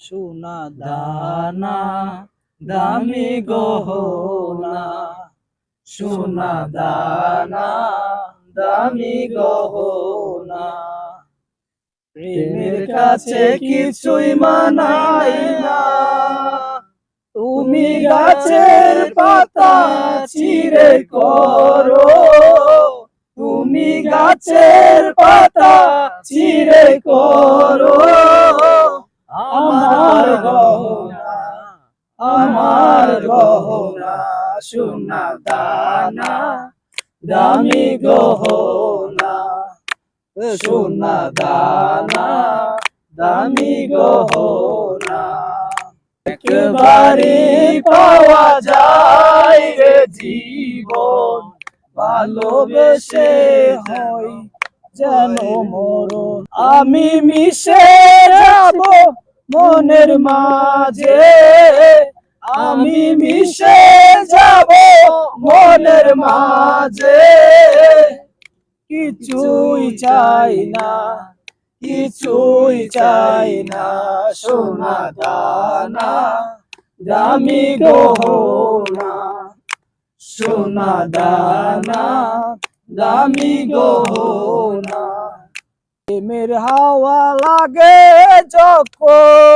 সোনা দানা দামি গহনা। সোনা দানা দামি গহনা। প্রেমের কাছে কিছুই মানাই না। তুমি গাছের পাতা চিরে করো। তুমি গাছের পাতা চিরে করো আমার গহনা আমার গহনা, সোনা দানা, দামি গহনা, সোনা দানা, দামি গহনা। একবারে পাওয়া যায় রে জীবন, ভালোবেসে হয় যেন মরণ। আমি মিশে যাব মনের মাঝে আমি মিশে যাব মনের মাঝে। কিছুই চাই না, কিছুই চাই না, সোনা দানা, দামি গহনা, সোনা দানা, দামি গহনা। প্রেমের হাওয়া লাগে যখন।